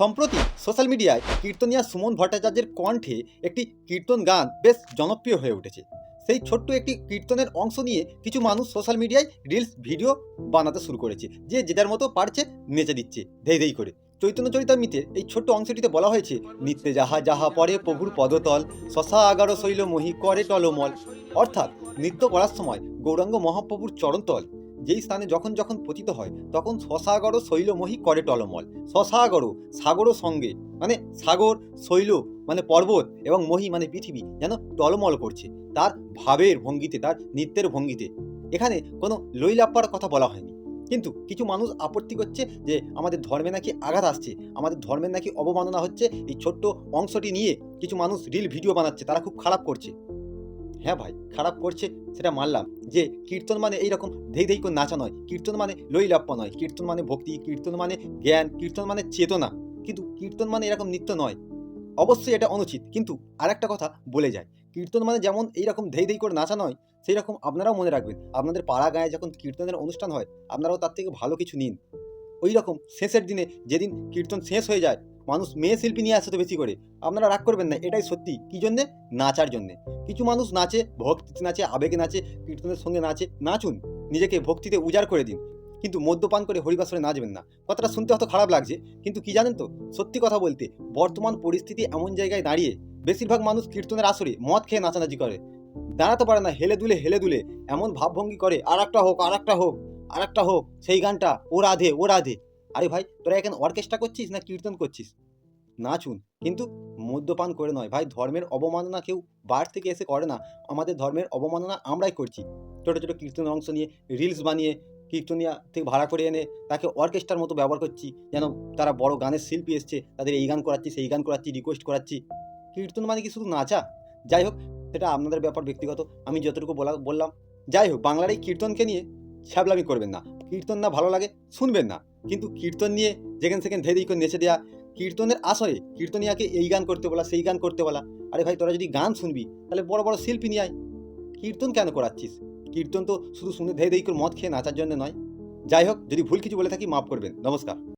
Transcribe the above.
সম্প্রতি সোশ্যাল মিডিয়ায় কীর্তনিয়া সুমন ভট্টাচার্যের কণ্ঠে একটি কীর্তন গান বেশ জনপ্রিয় হয়ে উঠেছে। সেই ছোট্ট একটি কীর্তনের অংশ নিয়ে কিছু মানুষ সোশ্যাল মিডিয়ায় রিলস, ভিডিও বানাতে শুরু করেছে, যে যে যার মতো পারছে নেচে দিচ্ছে, ধেই ধেই করে। চৈতন্য চরিতামৃতের এই ছোট্ট অংশটিতে বলা হয়েছে, নিত্যে যাহা যাহা পরে প্রভুর পদতল, শশা আগারো শৈল মহি করে টলমল। অর্থাৎ নৃত্য করার সময় গৌরাঙ্গ মহাপ্রভুর চরণতল যেই স্থানে যখন যখন পতিত হয়, তখন শশাগর শৈলমোহী করে টলমল। শশাগর সাগরও সঙ্গে মানে সাগর, শৈল মানে পর্বত এবং মহি মানে পৃথিবী, যেন টলমল করছে। তার ভাবের ভঙ্গিতে, তার নৃত্যের ভঙ্গিতে। এখানে কোনো লইলাপ্পার কথা বলা হয়নি। কিন্তু কিছু মানুষ আপত্তি করছে যে, আমাদের ধর্মে নাকি আঘাত আসছে, আমাদের ধর্মের নাকি অবমাননা হচ্ছে। এই ছোট্ট অংশটি নিয়ে কিছু মানুষ রিল ভিডিও বানাচ্ছে, তারা খুব খারাপ করছে। হ্যাঁ ভাই, খারাপ করছে সেটা মানলাম। যে কীর্তন মানে এইরকম ধেই ধেই করে নাচা নয়। কীর্তন মানে লইলাপ্পা নয়। কীর্তন মানে ভক্তি, কীর্তন মানে জ্ঞান, কীর্তন মানে চেতনা। কিন্তু কীর্তন মানে এরকম নৃত্য নয়। অবশ্যই এটা অনুচিত। কিন্তু আর একটা কথা বলে যায়। কীর্তন মানে যেমন এইরকম ধেই ধেই করে নাচা নয় সেই রকম আপনারাও মনে রাখবেন। আপনাদের পাড়া গায়ে যখন কীর্তনের অনুষ্ঠান হয়, আপনারাও তার থেকে ভালো কিছু নিন। ওই রকম শেষের দিনে যেদিন কীর্তন শেষ হয়ে যায় মানুষ মেয়ে শিল্পী নিয়ে আসে তো বেশি করে। আপনারা রাগ করবেন না, এটাই সত্যি। কী জন্যে? নাচার জন্যে। কিছু মানুষ নাচে, ভক্তিতে নাচে, আবেগে নাচে, কীর্তনের সঙ্গে নাচে, নাচুন। নিজেকে ভক্তিতে উজাড় করে দিন। কিন্তু মদ্যপান করে হরিবাসরে নাচবেন না। কথাটা শুনতে হয়তো খারাপ লাগছে, কিন্তু কি জানেন তো? সত্যি কথা বলতে, বর্তমান পরিস্থিতি এমন জায়গায় দাঁড়িয়ে, বেশিরভাগ মানুষ কীর্তনের আসরে মদ খেয়ে নাচানাচি করে। দাঁড়াতে পারে না, হেলে দুলে হেলে দুলে। এমন ভাবভঙ্গি করে আর একটা হোক আর একটা হোক আর একটা হোক, সেই গানটা, ও রাধে ও রাধে। আরে ভাই, তোরা এখানে অর্কেস্ট্রা করছিস না কীর্তন করছিস? নাচুন কিন্তু মদ্যপান করে নয়। ভাই, ধর্মের অবমাননা কেউ বার থেকে এসে করে না। আমাদের ধর্মের অবমাননা আমরাই করছি। ছোটো ছোটো কীর্তনের অংশ নিয়ে রিলস বানিয়ে, কীর্তনিয়া থেকে ভাড়া করে এনে, তাকে অর্কেস্ট্রার মতো ব্যবহার করছি, যেন তারা বড় গানের শিল্পী এসছে, তাদের এই গান করাচ্ছি, সেই গান করাচ্ছি রিকোয়েস্ট করাচ্ছি। কীর্তন মানে কি শুধু নাচা? যাই হোক, সেটা আপনাদের ব্যাপার ব্যক্তিগত। আমি যতটুকু বলা, বললাম, যাই হোক, বাংলার এই কীর্তনকে নিয়ে ছ্যাবলামি করবেন না। কীর্তন না ভালো লাগে, শুনবেন না। কিন্তু কীর্তন নিয়ে যেখানে সেখানে ধেরি করে নেচে দেওয়া কীর্তনের আসরে কীর্তনিয়াকে এই গান করতে বলা, সেই গান করতে বলা, আরে ভাই তোরা যদি গান শুনবি, তাহলে বড় বড় শিল্পী নিয়ে আয়। কীর্তন কেন করাচ্ছিস? কীর্তন তো শুধু শুনে ধেয়ে ধেই করে মদ খেয়ে নাচার জন্য নয়। যাই হোক, যদি ভুল কিছু বলে থাকি, মাফ করবেন। নমস্কার।